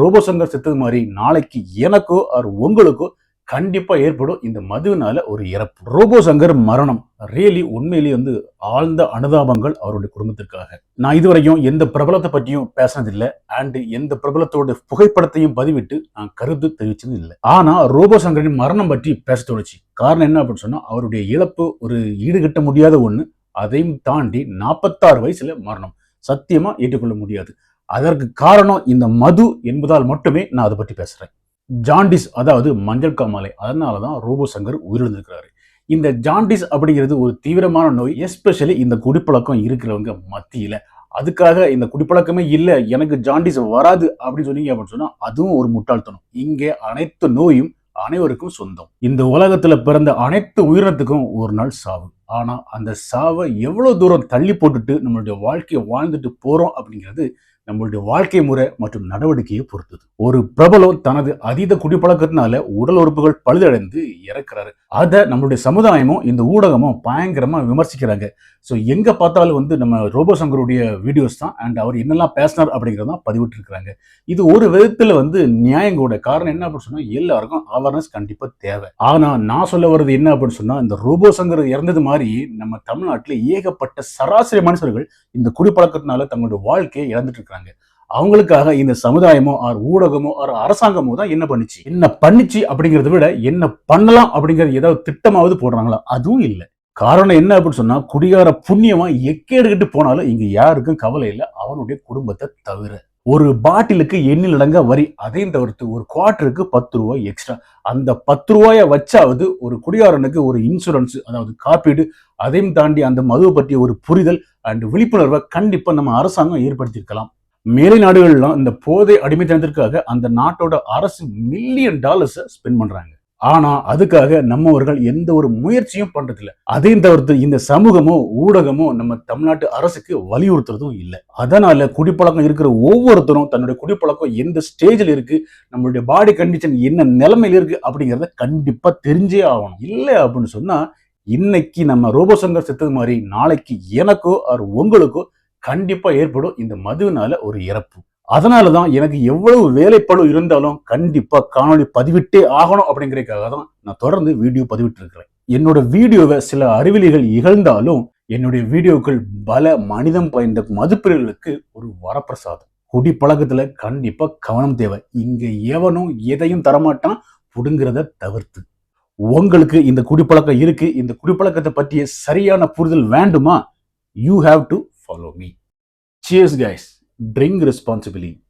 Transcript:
Robot Shankar செத்தது மாதிரி நாளைக்கு எனக்கோ ஆர் உங்களுக்கோ கண்டிப்பாக ஏற்படும். இந்த மதுவினால ஒரு இறப்பு. ரோபோ சங்கர் மரணம். ரியலி உண்மையிலேயே வந்து ஆழ்ந்த அனுதாபங்கள் அவருடைய குடும்பத்திற்காக. நான் இதுவரைக்கும் எந்த பிரபலத்தை பற்றியும் பேசினதில்லை. அண்டு எந்த பிரபலத்தோட புகைப்படத்தையும் பதிவிட்டு நான் கருத்து தெரிவிச்சது இல்லை ஆனால் ரோபோ சங்கரின் மரணம் பற்றி பேச தோணுச்சு காரணம் என்ன அப்படின்னு சொன்னால் அவருடைய இழப்பு ஒரு ஈடுகட்ட முடியாத ஒன்று அதையும் தாண்டி நாற்பத்தாறு வயசுல மரணம். சத்தியமாக ஏற்றுக்கொள்ள முடியாது. அதற்கு காரணம் இந்த மது என்பதால் மட்டுமே நான் அதை பற்றி பேசுகிறேன் ஜாண்டிஸ் அதாவது மஞ்சள் காமாலை அதனால தான் ரோபோ சங்கர் உயிரிழந்திருக்கிறாரு. இந்த ஜாண்டிஸ் அப்படிங்கிறது ஒரு தீவிரமான நோய் எஸ்பெஷலி இந்த குடிப்பழக்கம் இருக்கிறவங்க மத்தியில். அதுக்காக இந்த குடிப்பழக்கமே இல்லை எனக்கு ஜாண்டிஸ் வராது அப்படின்னு சொன்னீங்க அப்படின்னு சொன்னால் அதுவும் ஒரு முட்டாள்தனம். இங்கே அனைத்து நோயும் அனைவருக்கும் சொந்தம். இந்த உலகத்தில் பிறந்த அனைத்து உயிரினத்துக்கும் ஒரு நாள் சாவு. ஆனால் அந்த சாவை எவ்வளோ தூரம் தள்ளி போட்டுட்டு நம்மளுடைய வாழ்க்கையை வாழ்ந்துட்டு போகிறோம் அப்படிங்கிறது நம்மளுடைய வாழ்க்கை முறை மற்றும் நடவடிக்கையை பொறுத்தது. ஒரு பிரபலம் தனது அதீத குடிப்பழக்கத்தினால உடல் உறுப்புகள் பழுதடைந்து இறக்குறாரு. அதை நம்மளுடைய சமுதாயமும் இந்த ஊடகமும் பயங்கரமா விமர்சிக்கிறாங்க. ஸோ எங்க பார்த்தாலும் வந்து நம்ம ரோபோ சங்கருடைய வீடியோஸ் தான் அண்ட் அவர் என்னெல்லாம் பேசினார் அப்படிங்கிறது தான் பதிவிட்டு இருக்கிறாங்க இது ஒரு விதத்துல வந்து நியாயம் கூட. காரணம் என்ன அப்படின்னு சொன்னா எல்லாருக்கும் அவேர்னஸ் கண்டிப்பா தேவை. ஆனா நான் சொல்ல வர்றது என்ன அப்படின்னு சொன்னா இந்த ரோபோ சங்கர் இறந்தது மாதிரி நம்ம தமிழ்நாட்டில் ஏகப்பட்ட சராசரி மனுஷர்கள் இந்த குடிப்பழக்கத்தினால தங்களுடைய வாழ்க்கையை இழந்துட்டு இருக்காங்க. அவங்களுக்காக இந்த சமுதாயமோ ஆர் ஊடகமோ ஆர் அரசாங்கமோ தான் என்ன பண்ணுச்சு? என்ன பண்ணுச்சு அப்படிங்கறத விட என்ன பண்ணலாம் அப்படிங்கறது ஏதாவது திட்டமாவது போடுறாங்களா? அதுவும் இல்லை. காரணம் என்ன அப்படின்னு சொன்னா குடிகார புண்ணியமா எக்கேடுகிட்டு போனாலும் இங்க யாருக்கும் கவலை இல்லை. அவனுடைய குடும்பத்தை தவிர. ஒரு பாட்டிலுக்கு எண்ணில் அடங்க வரி அதையும் தவிர்த்து ஒரு குவார்ட்டருக்கு பத்து ரூபாய் எக்ஸ்ட்ரா அந்த பத்து ரூபாயை வச்சாவது ஒரு குடியாரனுக்கு ஒரு இன்சூரன்ஸ் அதாவது காப்பீடு அதையும் தாண்டி அந்த மதுவை பற்றிய ஒரு புரிதல் அண்ட் விழிப்புணர்வை கண்டிப்பா நம்ம அரசாங்கம் ஏற்படுத்தியிருக்கலாம். மேலை நாடுகள்லாம் இந்த போதை அடிமைத்தனத்திற்காக அந்த நாட்டோட அரசு மில்லியன் டாலர்ஸை ஸ்பெண்ட் பண்றாங்க. ஆனா அதுக்காக நம்மவர்கள் எந்த ஒரு முயற்சியும் பண்றதில்ல. அதையும் தவிர்த்து இந்த சமூகமோ ஊடகமோ நம்ம தமிழ்நாட்டு அரசுக்கு வலியுறுத்துறதும் இல்லை. அதனால குடிப்பழக்கம் இருக்கிற ஒவ்வொருத்தரும் தன்னுடைய குடிப்பழக்கம் எந்த ஸ்டேஜில் இருக்கு நம்மளுடைய பாடி கண்டிஷன் என்ன நிலைமையில இருக்கு அப்படிங்கிறத கண்டிப்பா தெரிஞ்சே ஆகணும். இல்லை அப்படின்னு சொன்னா இன்னைக்கு நம்ம ரோபோசங்கர் செத்தது மாதிரி நாளைக்கு எனக்கோ ஆர் உங்களுக்கோ கண்டிப்பா ஏற்படும் இந்த மதுவினால ஒரு இறப்பு. அதனால தான் எனக்கு எவ்வளவு வேலைப்பழு இருந்தாலும் கண்டிப்பாக காணொளி பதிவிட்டே ஆகணும் அப்படிங்கிறதுக்காக தான் நான் தொடர்ந்து வீடியோ பதிவிட்டு இருக்கிறேன் என்னோட வீடியோவை சில அறிவிலிகள் இகழ்ந்தாலும் என்னுடைய வீடியோக்கள் பல மனிதம் பயந்த மதிப்பீடுகளுக்கு ஒரு வரப்பிரசாதம். குடிப்பழக்கத்துல கண்டிப்பா கவனம் தேவை. இங்க எவனும் எதையும் தரமாட்டான் புடுங்கிறத தவிர்த்து. உங்களுக்கு இந்த குடிப்பழக்கம் இருக்கு. இந்த குடிப்பழக்கத்தை பற்றிய சரியான புரிதல் வேண்டுமா? You have to follow me cheers guys Drink responsibly.